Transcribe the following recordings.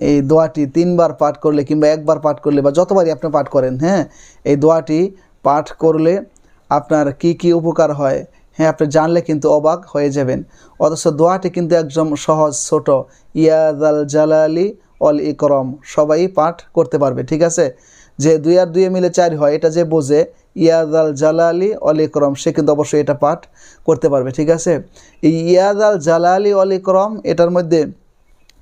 এই দোয়াটি তিনবার পাঠ করলে কিংবা একবার পাঠ করলে বা যতবারই আপনি পাঠ করেন হ্যাঁ? এই দোয়াটি পাঠ করলে আপনার কি কি উপকার হয় হ্যাঁ? আপনি জানলে কিন্তু অবাক হয়ে যাবেন। অথচ দোয়াটি কিন্তু একদম সহজ, ছোট। ইয়াদ আল জালালি অল ইকরম। সবাই পাঠ করতে পারবে, ঠিক আছে? যে দুই আর দুয়ে মিলে চার হয়, এটা যে বোঝে ইয়াদ আল জালালি অল ইকরম, সে কিন্তু অবশ্যই এটা পাঠ করতে পারবে, ঠিক আছে? এই ইয়াদ আল জালালি অল ইকরম, এটার মধ্যে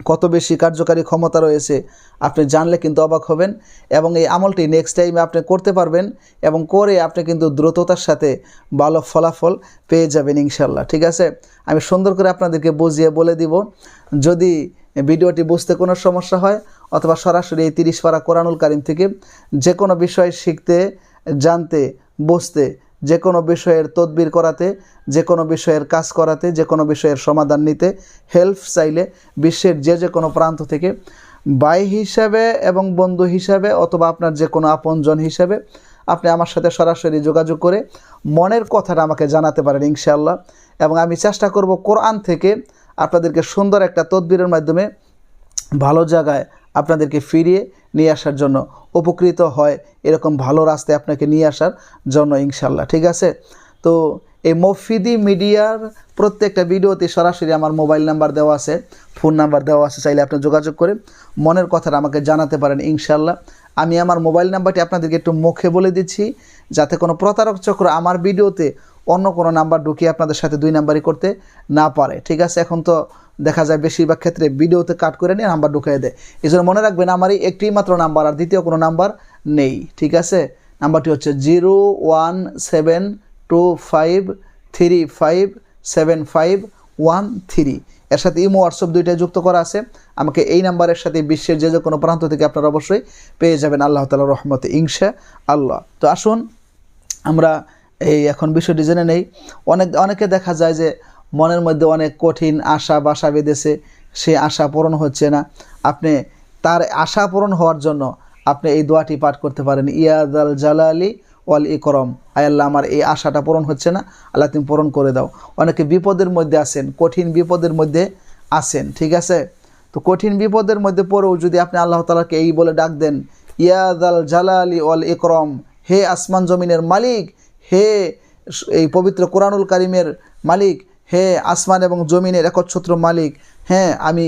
কত বেশি কার্যকারী ক্ষমতা রয়েছে আপনি জানলে কিন্তু অবাক হবেন এবং এই আমলটি নেক্সট টাইমে আপনি করতে পারবেন এবং করে আপনি কিন্তু দ্রুততার সাথে ভালো ফলাফল পেয়ে যাবেন ইনশাল্লাহ ঠিক আছে? আমি সুন্দর করে আপনাদেরকে বুঝিয়ে বলে দিব, যদি ভিডিওটি বুঝতে কোনো সমস্যা হয় অথবা সরাসরি এই তিরিশ পারা কোরআনুল কারিম থেকে যে কোনো বিষয় শিখতে, জানতে, বুঝতে যে কোনো বিষয়ের তদবির করাতে যে কোনো বিষয়ের কাজ করাতে যে কোনো বিষয়ের সমাধান নিতে, হেল্প চাইলে বিশ্বের যে যে কোনো প্রান্ত থেকে ভাই হিসাবে এবং বন্ধু হিসাবে অথবা আপনার যে কোনো আপনজন হিসাবে আপনি আমার সাথে সরাসরি যোগাযোগ করে মনের কথাটা আমাকে জানাতে পারেন ইনশাআল্লাহ। এবং আমি চেষ্টা করব কোরআন থেকে আপনাদেরকে সুন্দর একটা তদবিরের মাধ্যমে ভালো জায়গায় আপনাদেরকে ফিরিয়ে নিয়ে আসার জন্য উপকৃত হয়। এরকম ভালো রাস্তায় আপনাকে নিয়ে আসার জন্য ইনশাল্লাহ ঠিক আছে? তো এই মফিদি মিডিয়ার প্রত্যেকটা ভিডিওতে সরাসরি আমার মোবাইল নাম্বার দেওয়া আছে, ফোন নাম্বার দেওয়া আছে, চাইলে আপনি যোগাযোগ করে মনের কথাটা আমাকে জানাতে পারেন ইনশাল্লাহ আমি আমার মোবাইল নাম্বারটি আপনাদেরকে একটু মুখে বলে দিচ্ছি, যাতে কোনো প্রতারক চক্র আমার ভিডিওতে অন্য কোনো নাম্বার ঢুকিয়ে আপনাদের সাথে দুই নাম্বারই করতে না পারে, ঠিক আছে? এখন তো দেখা যায় বেশিরভাগ ক্ষেত্রে ভিডিওতে কাট করে নিয়ে নাম্বার ঢুকিয়ে দেয়। এই জন্য মনে রাখবেন আমার এই একটি মাত্র নাম্বার আর দ্বিতীয় কোনো নাম্বার নেই, ঠিক আছে? নাম্বারটি হচ্ছে zero one seven two five three five seven five one three এর সাথে ইমো হোয়াটসঅ্যাপ দুইটাই যুক্ত করা আছে। আমাকে এই নাম্বারের সাথে বিশ্বের যে যে কোনো প্রান্ত থেকে আপনারা অবশ্যই পেয়ে যাবেন আল্লাহ তালা রহমতে ইংশা আল্লাহ তো আসুন, আমরা এই এখন বিষয়টি জেনে নেই। অনেক, অনেকে দেখা যায় যে মনের মধ্যে অনেক কঠিন আশা বাসা বেঁধেছে, সে আশা পূরণ হচ্ছে না। আপনি তার আশা পূরণ হওয়ার জন্য আপনি এই দোয়াটি পাঠ করতে পারেন ইয়াদ আল জালালি ওয়াল ইকরম। আল্লাহ, আমার এই আশাটা পূরণ হচ্ছে না, আল্লাহ তুমি পূরণ করে দাও। অনেকে বিপদের মধ্যে আছেন, কঠিন বিপদের মধ্যে আছেন, ঠিক আছে? তো কঠিন বিপদের মধ্যে পড়েও যদি আপনি আল্লাহ তালাকে এই বলে ডাক দেন ইয়াদ আল জালালি ওয়াল ইকরম। হে আসমান জমিনের মালিক, হে এই পবিত্র কোরআনুল কারিমের মালিক হে আসমান এবং জমিনের একচ্ছত্র মালিক হ্যাঁ আমি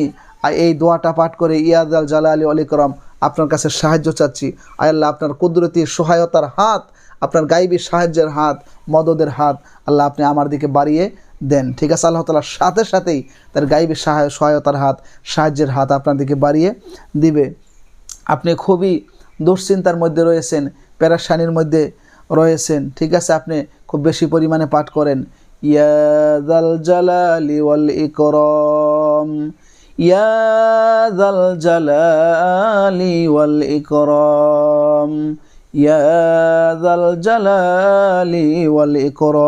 এই দোয়াটা পাঠ করে ইয়াদ আল জালা আলী অলিকরম আপনার কাছে সাহায্য চাচ্ছি। আল্লাহ, আপনার কুদরতির সহায়তার হাত, আপনার গাইবী সাহায্যের হাত, মদদের হাত আল্লাহ আপনি আমার দিকে বাড়িয়ে দেন। ঠিক আছে, আল্লাহ তালার সাথে সাথেই তার গাইবী সহায়তার হাত, সাহায্যের হাত আপনার দিকে বাড়িয়ে দিবে। আপনি খুবই দুশ্চিন্তার মধ্যে রয়েছেন প্যারাসানির মধ্যে রয়েছেন। ঠিক আছে, আপনি খুব বেশি পরিমাণে পাঠ করেন। ইয়াদাল জালালি ওয়াল ইকরম। ইয়াদাল জালালি ওয়াল ইকরম। ইয়াদাল জালালি ওয়াল ইকরম।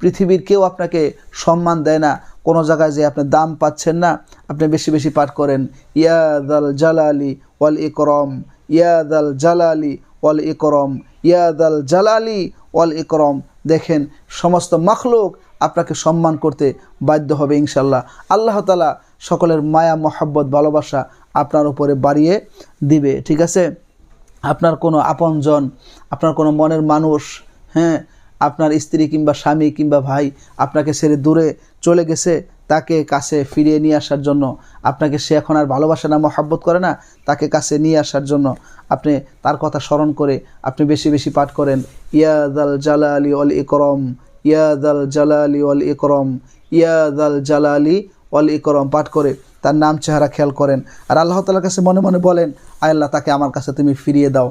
পৃথিবীর কেউ আপনাকে সম্মান দেয় না, কোনো জায়গায় যে আপনি দাম পাচ্ছেন না, আপনি বেশি বেশি পাঠ করেন। ইয়াদাল জালালি ওয়াল ইকরম। ইয়াদাল জালালি ওয়াল ইকরম। ইয়াদাল জালালি ওয়াল ইকরম। দেখেন, সমস্ত মখলুক আপনাকে সম্মান করতে বাধ্য হবে ইনশাল্লাহ। আল্লাহ তালা সকলের মায়া, মহাব্বত, ভালোবাসা আপনার উপরে বাড়িয়ে দিবে, ঠিক আছে? আপনার কোনো আপনজন, আপনার কোনো মনের মানুষ হ্যাঁ আপনার স্ত্রী কিংবা স্বামী কিংবা ভাই আপনাকে ছেড়ে দূরে চলে গেছে তাকে কাছে ফিরিয়ে নিয়ে আসার জন্য আপনাকে সে এখন আর ভালোবাসে না, মহাব্বত করে না, তাকে কাছে নিয়ে আসার জন্য আপনি তার কথা স্মরণ করে আপনি বেশি বেশি পাঠ করেন ইয়াদ আল জালালি অল ইকরম ইয়াদ আল জালালি অল ইকরম ইয়াদ আল জালালি অল ইকরম পাঠ করে তার নাম চেহারা খেয়াল করেন। আর আল্লাহ তালার কাছে মনে মনে বলেন আল্লাহ তাকে আমার কাছে তুমি ফিরিয়ে দাও।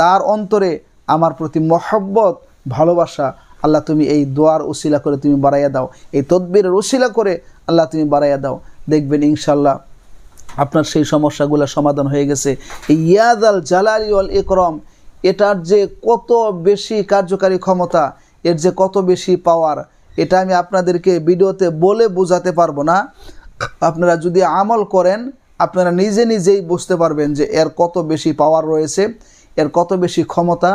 তার অন্তরে আমার প্রতি মহব্বত, ভালোবাসা, আল্লাহ তুমি এই দোয়ার উশিলা করে তুমি বাড়াইয়া দাও। এই তদবিরের উশিলা করে আল্লাহ তুমি বাড়াইয়া দাও। দেখবেন ইনশাল্লাহ আপনার সেই সমস্যাগুলো সমাধান হয়ে গেছে। ইয়াদ আল জালালি অল একরম এটার যে কত বেশি কার্যকারী ক্ষমতা, এর যে কত বেশি পাওয়ার এটা আমি আপনাদেরকে ভিডিওতে বলে বোঝাতে পারব না। আপনারা যদি আমল করেন, আপনারা নিজে নিজেই বুঝতে পারবেন যে এর কত বেশি পাওয়ার রয়েছে, এর কত বেশি ক্ষমতা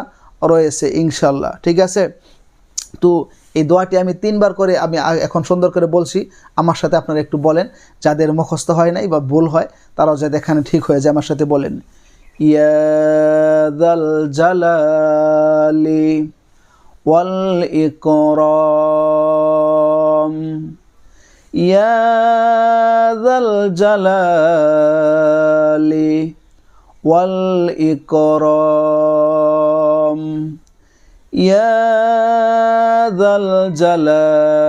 রয়েছে ইনশাল্লাহ। ঠিক আছে? তো এই দোয়াটি আমি তিনবার করে আমি এখন সুন্দর করে বলছি। আমার সাথে আপনারা একটু বলেন, যাদের মুখস্থ হয় নাই বা ভুল হয়, তারাও যাতে এখানে ঠিক হয়ে যায়, আমার সাথে বলেন। ইয়াদাল জালালি ওয়াল ইকরাম। ইয়াদাল জালালি ওয়াল ইকরাম। يا ذا الجلال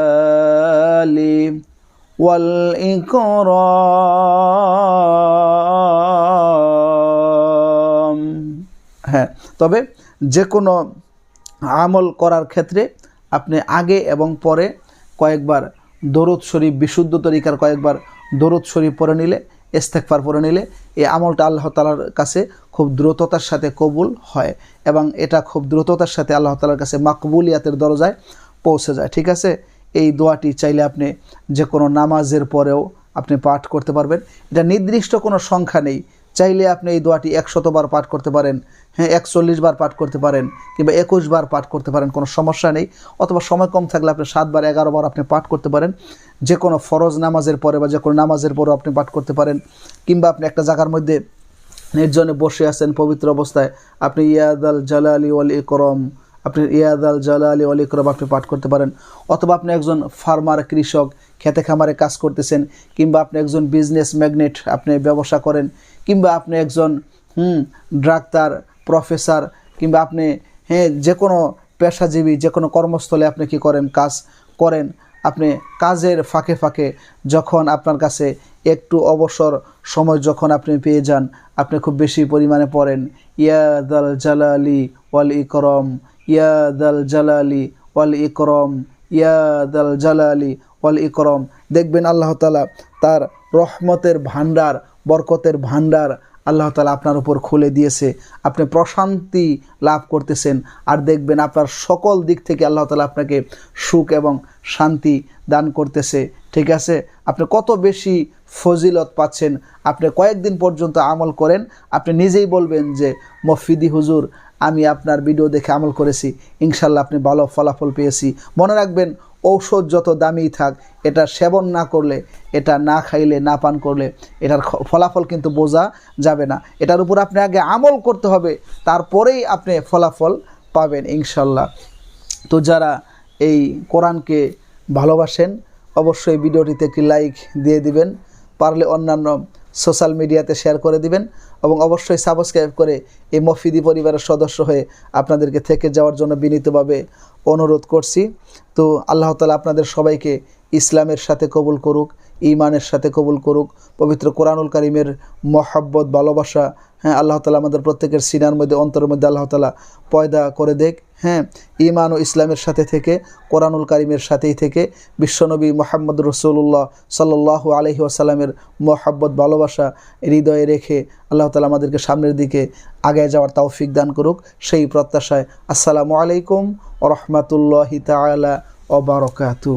والإكرام হ্যাঁ তবে যে কোনো আমল করার ক্ষেত্রে আপনি আগে এবং পরে কয়েকবার দরুদ শরীফ বিশুদ্ধ তরিকার কয়েকবার দরুদ শরীফ পরে নিলে ইস্তেকফার পরে নিলে এই আমলটা আল্লাহ তালার কাছে খুব দ্রুততার সাথে কবুল হয় এবং এটা খুব দ্রুততার সাথে আল্লাহ তালার কাছে মাকবুলিয়াতের দরজায় পৌঁছে যায়। ঠিক আছে? এই দোয়াটি চাইলে আপনি যে কোনো নামাজের পরেও আপনি পাঠ করতে পারবেন। এটা নির্দিষ্ট কোনো সংখ্যা নেই। চাইলে আপনি এই দোয়াটি একশতবার পাঠ করতে পারেন হ্যাঁ একচল্লিশ বার পাঠ করতে পারেন কিংবা একুশ বার পাঠ করতে পারেন, কোনো সমস্যা নেই। অথবা সময় কম থাকলে আপনি সাতবার এগারো বার আপনি পাঠ করতে পারেন। যে কোনো ফরজ নামাজের পরে বা যে কোনো নামাজের পরেও আপনি পাঠ করতে পারেন। কিংবা আপনি একটা জায়গার মধ্যে নির্জনে বসে আছেন পবিত্র অবস্থায়, আপনি ইয়াদ আল জালালি ওয়াল ইকরম আপনি ইয়াদ আল জালালি ওয়াল ইকরম আপনি পাঠ করতে পারেন। অথবা আপনি একজন ফার্মার, কৃষক, খেতে খামারে কাজ করতেছেন, কিংবা আপনি একজন বিজনেস ম্যাগনেট আপনি ব্যবসা করেন, কিংবা আপনি একজন, হুম, ডাক্তার প্রফেসর কিংবা আপনি হ্যাঁ যে কোনো পেশাজীবী যে কোনো কর্মস্থলে আপনি কি করেন, কাজ করেন, আপনি কাজের ফাঁকে ফাঁকে যখন আপনার কাছে একটু অবসর সময় যখন আপনি পেয়ে যান, আপনি খুব বেশি পরিমাণে পড়েন। ইয়াদাল জালালি ওয়াল ইকরম। ইয়াদাল জালালি ওয়াল ইকরম ইয়াদাল জালালি ওয়াল ইকরম। দেখবেন আল্লাহ তালা তার রহমতের ভান্ডার বরকতের ভান্ডার আল্লাহ তালা আপনার উপর খুলে দিয়েছে। আপনি প্রশান্তি লাভ করতেছেন আর দেখবেন আপনার সকল দিক থেকে আল্লাহ তালা আপনাকে সুখ এবং শান্তি দান করতেছে। ঠিক আছে? আপনি কত বেশি ফজিলত পাচ্ছেন। আপনি কয়েকদিন পর্যন্ত আমল করেন, আপনি নিজেই বলবেন যে, মফিদি হুজুর আমি আপনার ভিডিও দেখে আমল করেছি। ইনশাল্লাহ আপনি ভালো ফলাফল পেয়েছি। মনে রাখবেন, ঔষধ যত দামি থাক, এটা সেবন না করলে, এটা না খাইলে, না পান করলে, এটার ফলাফল কিন্তু বোঝা যাবে না। এটার উপর আপনি আগে আমল করতে হবে, তারপরেই আপনি ফলাফল পাবেন ইনশাল্লাহ। তো যারা এই কোরআনকে ভালোবাসেন, অবশ্যই ভিডিওটিতে একটি লাইক দিয়ে দিবেন। পারলে অন্যান্য সোশ্যাল মিডিয়াতে শেয়ার করে দিবেন এবং অবশ্যই সাবস্ক্রাইব করে এই মফিদি পরিবারের সদস্য হয়ে আপনাদেরকে থেকে যাওয়ার জন্য বিনীতভাবে অনুরোধ করছি। তো আল্লাহ তালা আপনাদের সবাইকে ইসলামের সাথে কবুল করুক ইমানের সাথে কবুল করুক। পবিত্র কোরআনুল করিমের মহাব্বত, ভালোবাসা হ্যাঁ আল্লাহ তালা আমাদের প্রত্যেকের সিনার মধ্যে, অন্তরের মধ্যে আল্লাহ তালা পয়দা করে দেখ। হ্যাঁ ইমান ও ইসলামের সাথে থেকে, কোরআনুল কারিমের সাথেই থেকে বিশ্বনবী মোহাম্মদ রসুল্লাহ সাল্লাহ আলহি আসাল্লামের মোহাব্বত, ভালোবাসা হৃদয়ে রেখে আল্লাহ তালা আমাদেরকে সামনের দিকে আগে যাওয়ার তৌফিক দান করুক। সেই প্রত্যাশায় আসসালামু আলাইকুম রহমতুল্লাহি তালা ওবরকাতু